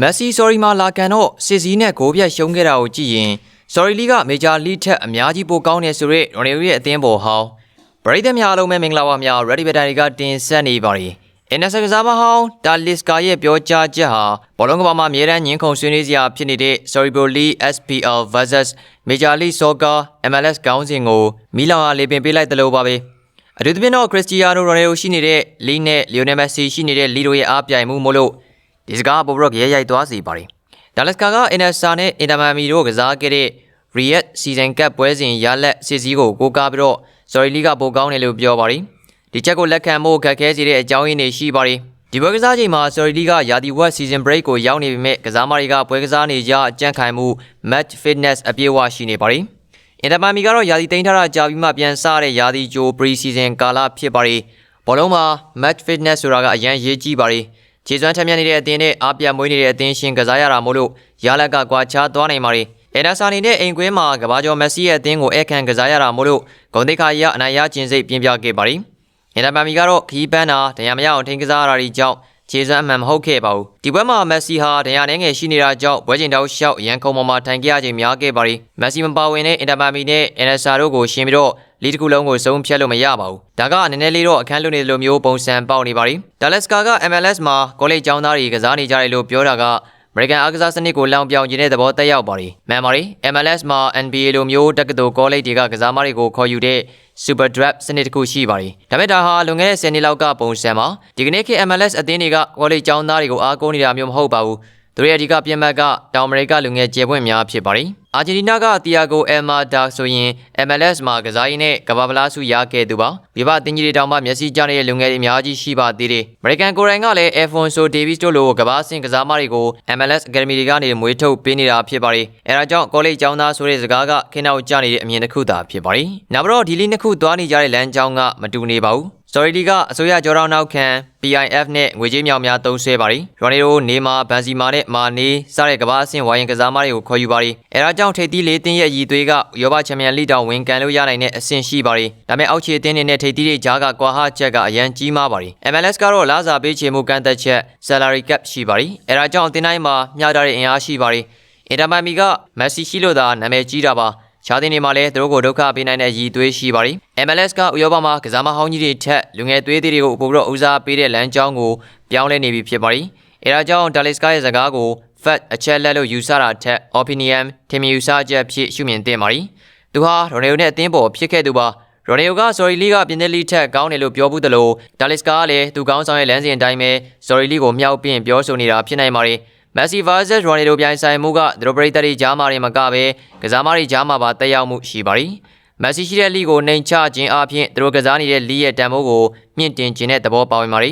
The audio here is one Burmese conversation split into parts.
မက်ဆီဆော်ရီမှာလာကန်တော့စစ်စည်းနဲ့ဂိုးပြတ်ရှုံးခဲ့တာကိုကြည့်ရင်ဆော်ရီလီကမေဂျာလီထက်အများကြီးပိုကောင်းနေဆိုရက်ရိုနယ်ရဲ့အသင်းပေါ်ဟောင်းပရိသတ်များအားလုံးပဲမင်္ဂလာပါများ Ready Better တွေကတင်ဆက်နေပါရီအင်နဆက်ကစားမဟောင်းဒါလစ်ကာရဲ့ပြောကြားချက်ဟာဘောလုံးကမ္ဘာမှာအမြဲတမ်းညှင်းခုန်ဆွေးနွေးစရာဖြစ်နေတဲ့ Sorry League SPL vs Major League Soccer MLS ကောင်းစဉ်ကိုမီလောင်အားလေးပင်ပေးလိုက်သလိုပါပဲအထူးသဖြင့်တော့ခရစ္စတီယာနိုရိုနယ်ဒိုရှိနေတဲ့လီနဲ့လီယိုနယ်မက်ဆီရှိနေတဲ့လီဒိုရဲ့အားပြိုင်မှုမို့လို့ ဒီစကားပိုဘရော့ရဲရိုက်သွားစီပါတယ်ဒါလက်စကာကအင်နာဆာနဲ့အင်တာမန်မီတို့ကစားခဲ့တဲ့ Riyadh Season Cup ပွဲစဉ်ရလက်စစ်စည်းကိုကိုကားပြီးတော့ Sorry League ကပိုကောင်းတယ်လို့ပြောပါတယ်ဒီချက်ကိုလက်ခံဖို့ခက်ခဲစေတဲ့အကြောင်းရင်းတွေရှိပါတယ်ဒီပွဲကစားချိန်မှာ Sorry League ကရာသီဝက် Season Break ကိုရောက်နေပေမဲ့ကစားမတွေကပွဲကစားနေကြအကြံ့ခိုင်မှု Match Fitness အပြည့်အဝရှိနေပါတယ်အင်တာမန်မီကတော့ရာသီသိမ်းထားတာကြာပြီးမှပြန်စတဲ့ရာသီကြို Pre-season ကာလဖြစ်ပါတယ်ဘောလုံးမှာ Match Fitness ဆိုတာကအရန်ရေးကြီးပါတယ် ခြေစွမ်းထက်မြက်နေတဲ့အသင်းနဲ့အားပြမွေးနေတဲ့အသင်းရှင်ကစားရတာမို့လို့ရလက်ကကွာခြားသွားနိုင်ပါတယ်။အက်ဒါဆာနီနဲ့အိမ်ကွင်းမှာကဘာကျော်မက်ဆီရဲ့အသင်းကိုအခန့်ကစားရတာမို့လို့ဂုံတိတ်ခါရအနိုင်ရခြင်းစိတ်ပြင်းပြခဲ့ပါတယ်။အင်တာပါမီကတော့ခီးပန်းတာတရားမရအောင်ထိန်းကစားရတာတွေကြောင့် ခြေစွမ်းအမှန်မဟုတ်ခဲ့ပါဘူး။ဒီပွဲမှာမက်ဆီဟာတရားနှဲငယ်ရှိနေတာကြောင့်ပွဲချိန်တောက်လျှောက်ရန်ကုန်ပေါ်မှာထိုင်ခဲ့ရခြင်းများခဲ့ပါတယ်။မက်ဆီမပါဝင်တဲ့အင်တာပါမီနဲ့အက်ဒါဆာတို့ကိုရှင်းပြီးတော့လီတစ်ခုလုံးကိုစုံဖြတ်လို့မရပါဘူး။ဒါကနည်းနည်းလေးတော့အခန်းလွတ်နေလိုမျိုးပုံစံပေါက်နေပါပြီ။ဒါလက်စကာက MLS မှာကောလိပ်ကျောင်းသားတွေကစားနေကြတယ်လို့ပြောတာက အမေရိကန်အားကစားစနစ်ကိုလောင်ပြောင်ခြင်းတဲ့သဘောတက်ရောက်ပါရီ။မှန်ပါရီ MLS မှာ NBA လိုမျိုးတက္ကသိုလ်ကောလိပ်တွေကကစားမတွေကိုခေါ်ယူတဲ့ Super Draft စနစ်တစ်ခုရှိပါရီ။ဒါပေမဲ့ဒါဟာလွန်ခဲ့တဲ့10နှစ်လောက်ကပုံစံပါ။ဒီကနေ့ခေတ် MLS အသင်းတွေကကောလိပ်ကျောင်းသားတွေကိုအားကိုးနေတာမျိုးမဟုတ်ပါဘူး။ သူတို့ရဲ့အဓိကပြင်ပကတောင်အမေရိကလူငယ်ကျယ်ပွင့်များဖြစ်ပါရီ။အာဂျင်တီးနားကတီယာဂိုအယ်မာဒါဆိုရင် MLS မှာကစားရင်းနဲ့ကမ္ဘာပလားဆုရခဲ့သူပါ။ဒီပါတင်ကြီးတွေတောင်မှမျက်စိကျနေတဲ့လူငယ်တွေအများကြီးရှိပါသေးတယ်။အမေရိကန်ကိုရိုင်ကလည်း Alfonso Davis တို့လိုကမ္ဘာဆင်ကစားမတွေကို MLS Academy တွေကနေမွေးထုတ်ပေးနေတာဖြစ်ပါတယ်။အဲဒါကြောင့်ကောလိပ်ကျောင်းသားဆိုတဲ့စကားကခင်းနောက်ကျနေတဲ့အမြင်တစ်ခုသာဖြစ်ပါတယ်။နောက်တော့ဒီလီနှစ်ခုသွားနေကြတဲ့လမ်းကြောင်းကမတူနေပါဘူး။ Story League ကအစိုးရကြောတော်နောက်ခံ PIF နဲ့ငွေကြေးမြောင်များသုံးဆွဲပါရီ။ရိုနီရိုနေမာဘန်စီမာနဲ့မာနေစတဲ့ကမ္ဘာအဆင့်ဝိုင်းကစားမတွေကိုခေါ်ယူပါရီ။အဲဒါကြောင့်ထိပ်သီးလေးတင်းရဲ့ရည်သွေးကရောဘချန်ပီယံလိတောင်ဝင်ကန်လို့ရနိုင်တဲ့အဆင့်ရှိပါရီ။ဒါပေမဲ့အောက်ခြေအသင်းတွေနဲ့ထိပ်သီးတွေကြားကကွာဟချက်ကအရန်ကြီးမားပါရီ။ MLS ကတော့လာစာပေးချေမှုကန့်သက်ချက် salary cap ရှိပါရီ။အဲဒါကြောင့်အသင်းတိုင်းမှာမျှတတဲ့အင်အားရှိပါရီ။အင်တာမန်မီကမက်ဆီရှိလို့သာနာမည်ကြီးတာပါ။ ခြားတင်တွေမှာလည်းသူတို့ကိုဒုက္ခပေးနိုင်တဲ့ရည်သွေးရှိပါရီ MLS ကဥရောပမှာကစားမဟောင်းကြီးတွေထက်လူငယ်သွေးသေးတွေကိုပို့ပြီးတော့ဦးစားပေးတဲ့လမ်းကြောင်းကိုပြောင်းလဲနေပြီဖြစ်ပါရီအဲဒါကြောင့် Dallas ရဲ့စကားကို Fat အချက်လက်လို့ယူဆတာထက် Opinion ထင်မြင်ယူဆချက်ဖြစ်ရှုမြင်သင့်ပါရီသူဟာရိုနယ်ယိုနဲ့အသင်းပေါ်ဖြစ်ခဲ့သူပါရိုနယ်ယိုက Sorry League ကပြင်သစ်လိထက်ကောင်းတယ်လို့ပြောဘူးတလို့ Dallas ကလည်းသူကောင်းဆောင်ရဲ့လမ်းစဉ်အတိုင်းပဲ Sorry League ကိုမြောက်ပြင်ပြောဆိုနေတာဖြစ်နိုင်ပါရီ မက်ဆီ vs ရိုနယ်ဒိုပြိုင်ဆိုင်မှုကဒရိုပရိသတ်တွေကြားမှာတွေမကပဲကစားမတွေကြားမှာပါတက်ရောက်မှုရှိပါရီမက်ဆီရှိတဲ့လီကိုနှိမ်ချခြင်းအပြင်သူတို့ကစားနေတဲ့လီရဲ့တန်ဖိုးကိုမြင့်တင်ခြင်းတဲ့သဘောပါဝင်ပါရီ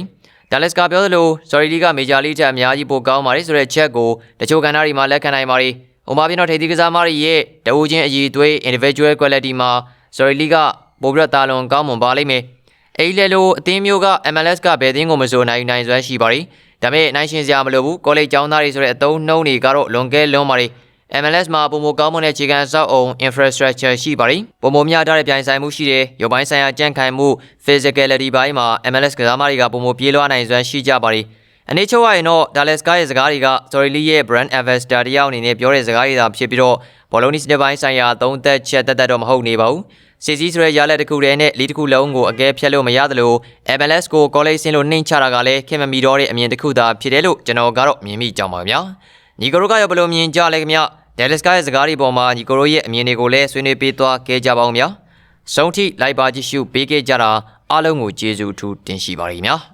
ဒါလက်စကပြောသလို sorry လီကမေဂျာလီထက်အများကြီးပိုကောင်းပါရီဆိုတဲ့ချက်ကိုတချို့ကဏ္ဍတွေမှာလက်ခံနိုင်ပါရီ။ဥပမာပြတော့ထိပ်သီးကစားမတွေရဲ့တအူချင်းအည်သွေး individual quality မှာ sorry လီကပိုပြီးတော့တာလွန်ကောင်းမွန်ပါလိမ့်မယ်။ အဲဒီလေလိုအသင်းမျိုးက MLS ကဘယ်သင်းကိုမဆိုနိုင်နိုင်စွမ်းရှိပါရီ။ဒါပေမဲ့နိုင်ရှင်စရာမလိုဘူးကောလိပ်ကျောင်းသားတွေဆိုတဲ့အသုံးနှုန်းတွေကတော့လွန်ကဲလွန်ပါလေ MLS မှာပုံမကောင်းမွန်တဲ့ခြေခံစောက်အုံ infrastructure ရှိပါရီပုံမများထားတဲ့ပြိုင်ဆိုင်မှုရှိတယ်ရုပ်ပိုင်းဆိုင်ရာကြံ့ခိုင်မှု physicality ဘိုင်းမှာ MLS ကစားမတွေကပုံမပြေးလွှားနိုင်စွမ်းရှိကြပါရီအနေချုပ်ရရင်တော့ Dallas Sky ရဲ့စကားတွေက Story Lee ရဲ့ brand ambassador တယောက်အနေနဲ့ပြောတဲ့စကားတွေသာဖြစ်ပြီးတော့ဘောလုံးနီစတဲ့ပိုင်းဆိုင်ရာသုံးသက်ချက်တက်တက်တော့မဟုတ်နေပါဘူး စီစီဆိုတဲ့ရလက်တစ်ခုတည်းနဲ့လီတစ်ခုလုံးကိုအကဲဖြတ်လို့မရသလို MLS ကိုကောလိပ်ဆင်းလို့နှိမ့်ချတာကလည်းခင်မမီတော့တဲ့အမြင်တစ်ခုသာဖြစ်တယ်လို့ကျွန်တော်ကတော့မြင်မိကြောင်းပါဗျာညီကိုတို့ကရောဘယ်လိုမြင်ကြလဲခင်ဗျဒဲလစ်ကရဲ့စကားတွေပေါ်မှာညီကိုတို့ရဲ့အမြင်တွေကိုလည်းဆွေးနွေးပေးသွားခဲ့ကြပါဦးဗျာဆုံးထိလိုက်ပါကြည့်ရှုပေးခဲ့ကြတာအားလုံးကိုကျေးဇူးအထူးတင်ရှိပါရခင်ဗျာ